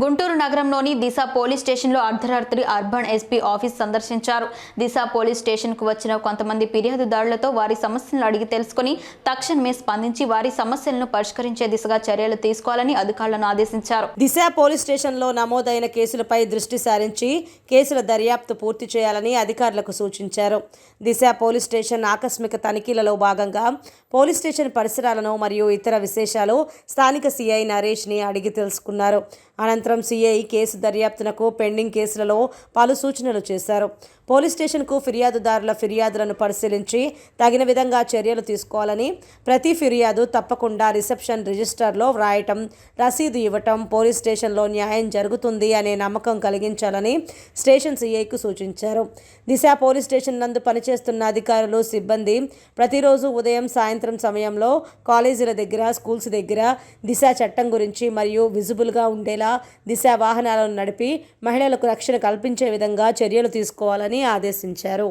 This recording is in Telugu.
గుంటూరు నగరంలోని దిశ పోలీస్ స్టేషన్లో అర్ధరాత్రి అర్బన్ ఎస్పీ ఆఫీస్ సందర్శించారు. దిశ పోలీస్ స్టేషన్కు వచ్చిన కొంతమంది ఫిర్యాదుదారులతో వారి సమస్యలను అడిగి తెలుసుకుని తక్షణమే స్పందించి వారి సమస్యలను పరిష్కరించే దిశగా చర్యలు తీసుకోవాలని అధికారులను ఆదేశించారు. దిశ పోలీస్ స్టేషన్లో నమోదైన కేసులపై దృష్టి సారించి కేసుల దర్యాప్తు పూర్తి చేయాలని అధికారులకు సూచించారు. దిశ పోలీస్ స్టేషన్ ఆకస్మిక తనిఖీలలో భాగంగా పోలీస్ స్టేషన్ పరిసరాలను మరియు ఇతర విశేషాలు స్థానిక సిఐ నరేష్ని అడిగి తెలుసుకున్నారు. అనంతరం సీఐ కేసు దర్యాప్తునకు పెండింగ్ కేసులలో పలు సూచనలు చేశారు. పోలీస్ స్టేషన్కు ఫిర్యాదుదారుల ఫిర్యాదులను పరిశీలించి తగిన విధంగా చర్యలు తీసుకోవాలని ప్రతి ఫిర్యాదు తప్పకుండా రిసెప్షన్ రిజిస్టర్లో వ్రాయటం రసీదు ఇవ్వటం పోలీస్ స్టేషన్లో న్యాయం జరుగుతుంది అనే నమ్మకం కలిగించాలని స్టేషన్ సీఐకు సూచించారు. దిశ పోలీస్ స్టేషన్ నందు పనిచేస్తున్న అధికారులు సిబ్బంది ప్రతిరోజు ఉదయం సాయంత్రం సమయంలో కాలేజీల దగ్గర స్కూల్స్ దగ్గర దిశ చట్టం గురించి మరియు విజిబుల్గా ఉండేలా దిశ వాహనాలను నడిపి మహిళలకు రక్షణ కల్పించే విధంగా చర్యలు తీసుకోవాలని ఆదేశించారు.